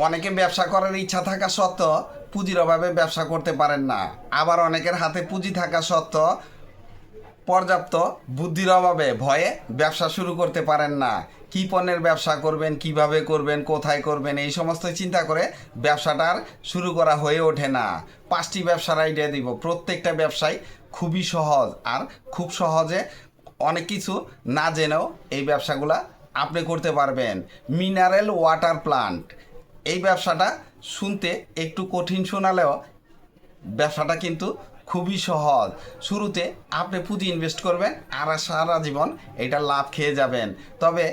অনেকে ব্যবসা করার ইচ্ছা থাকা সত্ত্বেও পুঁজির অভাবে ব্যবসা করতে পারেন না। আবার অনেকের হাতে পুঁজি থাকা সত্ত্বেও পর্যাপ্ত বুদ্ধির অভাবে ভয়ে ব্যবসা শুরু করতে পারেন না। কি পণ্যের ব্যবসা করবেন, কীভাবে করবেন, কোথায় করবেন, এই সমস্ত চিন্তা করে ব্যবসাটার শুরু করা হয়ে ওঠে না। পাঁচটি ব্যবসার আইডিয়া দিব। প্রত্যেকটা ব্যবসায় খুবই সহজ আর খুব সহজে অনেক কিছু না জেনেও এই ব্যবসাগুলা আপনি করতে পারবেন। Mineral water plant. এই ব্যবসাটা শুনতে একটু কঠিন শোনালেও ব্যবসাটা কিন্তু খুবই সহজ। শুরুতে আপনি পুঁজি ইনভেস্ট করবেন, আর সারা জীবন এটা লাভ খেয়ে যাবেন। তবে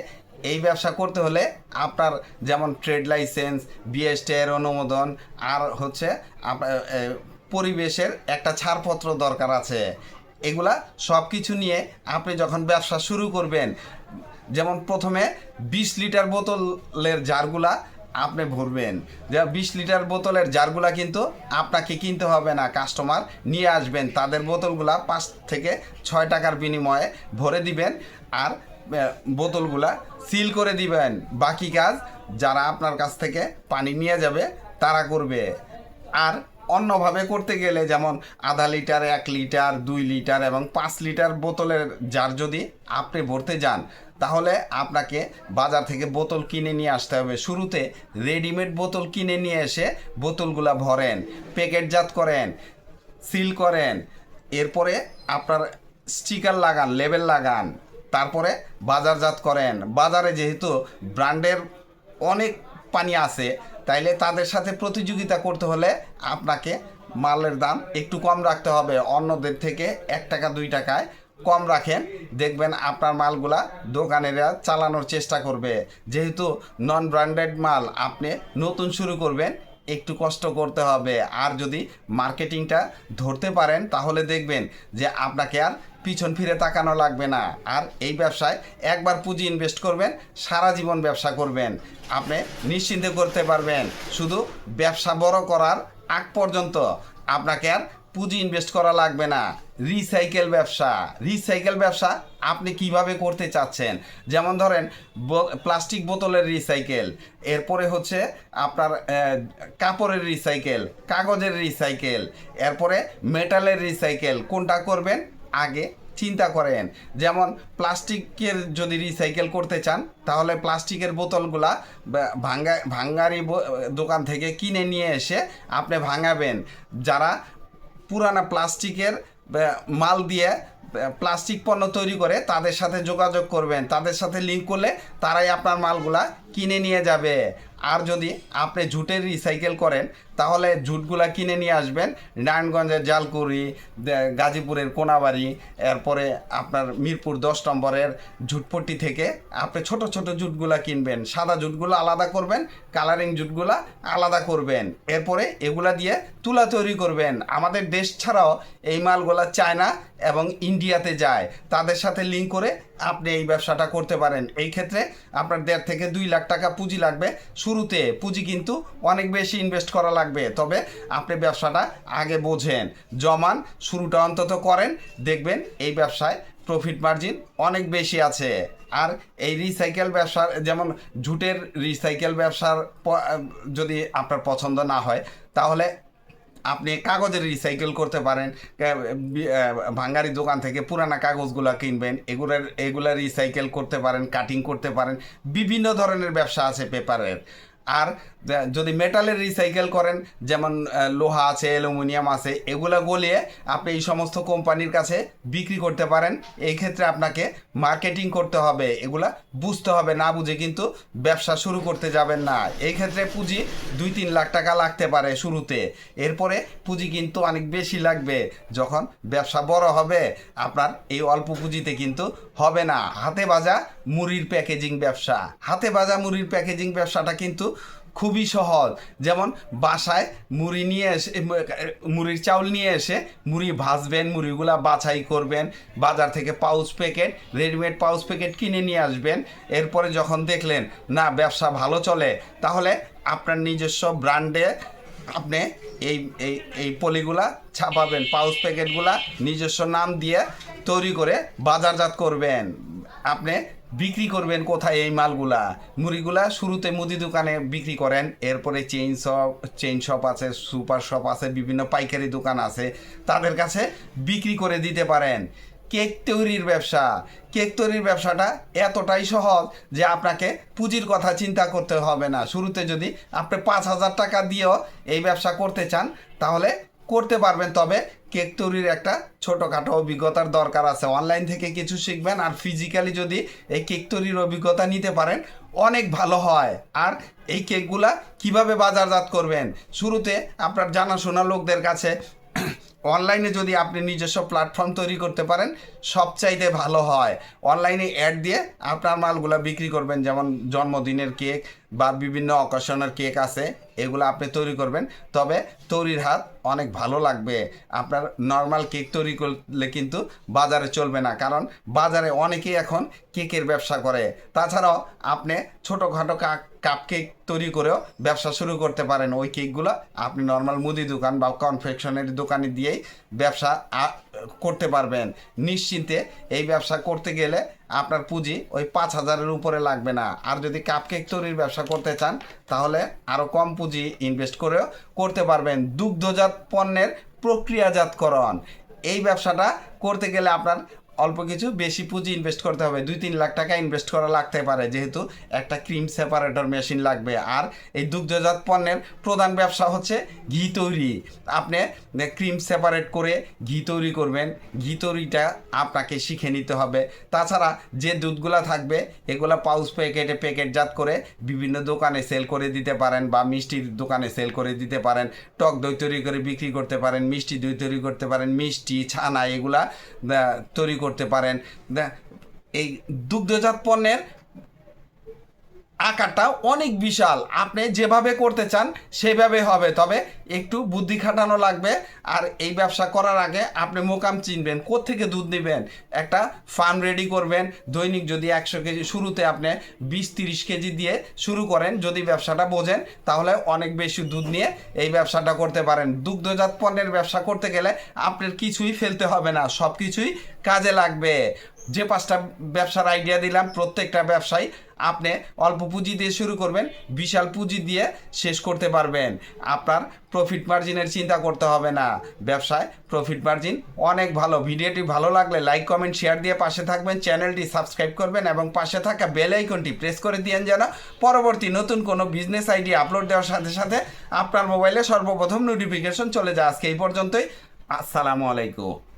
এই ব্যবসা করতে হলে আপনার যেমন ট্রেড লাইসেন্স বিএসটের অনুমোদন, আর হচ্ছে পরিবেশের একটা ছাড়পত্র দরকার আছে। এগুলা সব কিছু নিয়ে আপনি যখন ব্যবসা শুরু করবেন, যেমন প্রথমে বিশ লিটার বোতলের জারগুলা আপনি ভরবেন। যে বিশ লিটার বোতলের জারগুলা কিন্তু আপনাকে কিনতে হবে না, কাস্টমার নিয়ে আসবেন। তাদের বোতলগুলা পাঁচ থেকে ছয় টাকার বিনিময়ে ভরে দিবেন আর বোতলগুলা সিল করে দিবেন। বাকি কাজ যারা আপনার কাছ থেকে পানি নিয়ে যাবে, তারা করবে। আর অন্যভাবে করতে গেলে যেমন আধা লিটার, এক লিটার, দুই লিটার এবং পাঁচ লিটার বোতলের জার যদি আপনি ভরতে যান তাহলে আপনাকে বাজার থেকে বোতল কিনে নিয়ে আসতে হবে। শুরুতে রেডিমেড বোতল কিনে নিয়ে এসে বোতলগুলা ভরেন প্যাকেটজাত করেন, সিল করেন। এরপরে আপনার স্টিকার লাগান, লেবেল লাগান। তারপরে বাজারজাত করেন। বাজারে যেহেতু ব্র্যান্ডের অনেক পানি আছে, তাইলে তাদের সাথে প্রতিযোগিতা করতে হলে আপনাকে মালের দাম একটু কম রাখতে হবে। অন্যদের থেকে এক টাকা, দুই টাকায় কম রাখেন, দেখবেন আপনার মালগুলা দোকানেরা চালানোর চেষ্টা করবে। যেহেতু নন ব্র্যান্ডেড মাল আপনি নতুন শুরু করবেন, একটু কষ্ট করতে হবে। আর যদি মার্কেটিংটা ধরতে পারেন, তাহলে দেখবেন যে আপনাকে আর পিছন ফিরে তাকানো লাগবে না। আর এই ব্যবসায় একবার পুঁজি ইনভেস্ট করবেন, সারা জীবন ব্যবসা করবেন। আপনি নিশ্চিন্তে করতে পারবেন। শুধু ব্যবসা বড় করার আগ পর্যন্ত আপনাকে আর পুঁজি ইনভেস্ট করা লাগবে না। রিসাইকেল ব্যবসা। রিসাইকেল ব্যবসা আপনি কীভাবে করতে চাচ্ছেন? যেমন ধরেন প্লাস্টিক বোতলের রিসাইকেল এরপরে হচ্ছে আপনার কাপড়ের রিসাইকেল কাগজের রিসাইকেল এরপরে মেটালের রিসাইকেল কোনটা করবেন? আগে চিন্তা করেন। যেমন প্লাস্টিকের যদি রিসাইকেল করতে চান, তাহলে প্লাস্টিকের বোতলগুলা ভাঙ্গা, ভাঙ্গারি দোকান থেকে কিনে নিয়ে এসে আপনি ভাঙাবেন। যারা পুরানা প্লাস্টিকের মাল দিয়ে প্লাস্টিক পণ্য তৈরি করে তাদের সাথে যোগাযোগ করবেন। তাদের সাথে লিঙ্ক করলে তারাই আপনার মালগুলা কিনে নিয়ে যাবে। আর যদি আপনি জুটের রিসাইকেল করেন, তাহলে ঝুটগুলা কিনে নিয়ে আসবেন নারায়ণগঞ্জের জালকুড়ি গাজীপুরের কোনাবাড়ি, এরপরে আপনার মিরপুর দশ নম্বরের ঝুটপট্টি থেকে আপনি ছোট ছোট জুটগুলা কিনবেন। সাদা জুটগুলো আলাদা করবেন কালারিং জুটগুলা আলাদা করবেন। এরপরে এগুলা দিয়ে তুলা তৈরি করবেন। আমাদের দেশ ছাড়াও এই মালগুলা চায়না এবং ইন্ডিয়াতে যায়। তাদের সাথে লিঙ্ক করে আপনি এই ব্যবসাটা করতে পারেন। এই ক্ষেত্রে আপনার দেড় থেকে দুই লাখ টাকা পুঁজি লাগবে। শুরুতে পুঁজি কিন্তু অনেক বেশি ইনভেস্ট করা লাগবে। তবে আপনি ব্যবসাটা আগে বোঝেন, জমান, শুরুটা অন্তত করেন। দেখবেন এই ব্যবসায় প্রফিট মার্জিন অনেক বেশি আছে। আর এই রিসাইকেল ব্যবসার, যেমন ঝুটের রিসাইকেল ব্যবসার যদি আপনার পছন্দ না হয়, তাহলে আপনি কাগজের রিসাইকেল করতে পারেন ভাঙ্গারি দোকান থেকে পুরানা কাগজগুলো কিনবেন, এগুলোর, এগুলো রিসাইকেল করতে পারেন কাটিং করতে পারেন, বিভিন্ন ধরনের ব্যবসা আছে পেপারের আর যদি মেটালের রিসাইকেল করেন, যেমন লোহা আছে অ্যালুমিনিয়াম আছে, এগুলো গলিয়ে আপনি এই সমস্ত কোম্পানির কাছে বিক্রি করতে পারেন। এই ক্ষেত্রে আপনাকে মার্কেটিং করতে হবে, এগুলা বুঝতে হবে, না বুঝে কিন্তু ব্যবসা শুরু করতে যাবেন না। এই ক্ষেত্রে পুঁজি দুই তিন লাখ টাকা লাগতে পারে শুরুতে। এরপরে পুঁজি কিন্তু অনেক বেশি লাগবে। যখন ব্যবসা বড় হবে, আপনার এই অল্প পুঁজিতে কিন্তু হবে না। হাতে বাজা মুড়ির প্যাকেজিং ব্যবসা। হাতে বাজা মুড়ির প্যাকেজিং ব্যবসাটা কিন্তু খুবই সহজ। যেমন বাসায় মুড়ি নিয়ে এসে মুড়ির চাউল নিয়ে এসে মুড়ি ভাজবেন, মুড়িগুলা বাছাই করবেন, বাজার থেকে pouch packet, readymade pouch packet কিনে নিয়ে আসবেন। এরপরে যখন দেখলেন, না, ব্যবসা ভালো চলে, তাহলে আপনার নিজস্ব ব্র্যান্ডে আপনি এই এই এই পলিগুলা ছাপাবেন, পাউচ প্যাকেটগুলা নিজস্ব নাম দিয়ে তৈরি করে বাজারজাত করবেন। আপনি বিক্রি করবেন কোথায় এই মালগুলা? মুড়িগুলা শুরুতে মুদি দোকানে বিক্রি করেন, এরপরে চেইন শপ চেইন শপ আছে সুপার শপ আছে, বিভিন্ন পাইকারি দোকান আছে, তাদের কাছে বিক্রি করে দিতে পারেন। কেক তৈরির ব্যবসা। কেক তৈরির ব্যবসাটা এতটাই সহজ যে আপনাকে পুঁজির কথা চিন্তা করতে হবে না। শুরুতে যদি আপনি পাঁচ হাজার টাকা দিয়েও এই ব্যবসা করতে চান, তাহলে করতে পারবেন, তবে কেক তৈরির একটা ছোটোখাটো অভিজ্ঞতার দরকার আছে। অনলাইন থেকে কিছু শিখবেন আর ফিজিক্যালি যদি এই কেক তৈরির অভিজ্ঞতা নিতে পারেন, অনেক ভালো হয়। আর এই কেকগুলা কীভাবে বাজারজাত করবেন? শুরুতে আপনার জানাশোনা লোকদের কাছে অনলাইনে যদি আপনি নিজস্ব প্ল্যাটফর্ম তৈরি করতে পারেন, সবচাইতে ভালো হয়। অনলাইনে অ্যাড দিয়ে আপনার মালগুলা বিক্রি করবেন, যেমন জন্মদিনের কেক বা বিভিন্ন অকেশনের কেক আছে, এগুলো আপনি তৈরি করবেন। তবে তৈরির হাত অনেক ভালো লাগবে। আপনার নর্মাল কেক তৈরি করলে কিন্তু বাজারে চলবে না। কারণ বাজারে অনেকেই এখন কেকের ব্যবসা করে। তাছাড়াও আপনি ছোটোখাটো কাপ কাপ কেক তৈরি করেও ব্যবসা শুরু করতে পারেন। ওই কেকগুলো আপনি নর্মাল মুদি দোকান বা কনফেকশনের দোকানে দিয়েই ব্যবসা করতে পারবেন। নিশ্চিন্তে এই ব্যবসা করতে গেলে আপনার পুঁজি ওই পাঁচ হাজারের উপরে লাগবে না। আর যদি কাপকেক তৈরির ব্যবসা করতে চান, তাহলে আরও কম পুঁজি ইনভেস্ট করেও করতে পারবেন দুগ্ধজাত পণ্যের প্রক্রিয়াজাতকরণ। এই ব্যবসাটা করতে গেলে আপনার অল্প কিছু বেশি পুঁজি ইনভেস্ট করতে হবে। দুই, তিন লাখ টাকা ইনভেস্ট করা লাগতে পারে, যেহেতু একটা ক্রিম সেপারেটর মেশিন লাগবে। আর এই দুগ্ধজাত পণ্যের প্রধান ব্যবসা হচ্ছে ঘি তৈরি। আপনি ক্রিম সেপারেট করে ঘি তৈরি করবেন, ঘি তৈরিটা আপনাকে শিখে নিতে হবে। তাছাড়া যে দুধগুলা থাকবে, এগুলা পাউচ প্যাকেটে প্যাকেটজাত করে বিভিন্ন দোকানে সেল করে দিতে পারেন বা মিষ্টির দোকানে সেল করে দিতে পারেন। টক দই তৈরি করে বিক্রি করতে পারেন, মিষ্টি দই তৈরি করতে পারেন, মিষ্টি, ছানা, এগুলা তৈরি করতে পারেন। এই দুগ্ধজাত পণ্যের আকারটা অনেক বিশাল। আপনি যেভাবে করতে চান, সেভাবে হবে। তবে একটু বুদ্ধি খাটানো লাগবে। আর এই ব্যবসা করার আগে আপনি মোকাম চিনবেন, কোত্থেকে দুধ নেবেন। একটা ফার্ম রেডি করবেন। দৈনিক যদি একশো কেজি, শুরুতে আপনি বিশ তিরিশ কেজি দিয়ে শুরু করেন, যদি ব্যবসাটা বোঝেন, তাহলে অনেক বেশি দুধ নিয়ে এই ব্যবসাটা করতে পারেন। দুগ্ধজাত পণ্যের ব্যবসা করতে গেলে আপনার কিছুই ফেলতে হবে না সব কিছুই কাজে লাগবে। যে পাঁচটা ব্যবসার আইডিয়া দিলাম, প্রত্যেকটা ব্যবসায় আপনি অল্প পুঁজি দিয়ে শুরু করবেন, বিশাল পুঁজি দিয়ে শেষ করতে পারবেন। আপনার প্রফিট মার্জিনের চিন্তা করতে হবে না। ব্যবসায় প্রফিট মার্জিন অনেক ভালো। ভিডিওটি ভালো লাগলে লাইক কমেন্ট শেয়ার দিয়ে পাশে থাকবেন। চ্যানেলটি সাবস্ক্রাইব করবেন এবং পাশে থাকা বেল আইকনটি প্রেস করে দিয়েন যেন পরবর্তী নতুন কোনো বিজনেস আইডিয়া আপলোড দেওয়ার সাথে সাথে আপনার মোবাইলে সর্বপ্রথম নোটিফিকেশন চলে যায়। আজকে এই পর্যন্তই। আসসালামু আলাইকুম।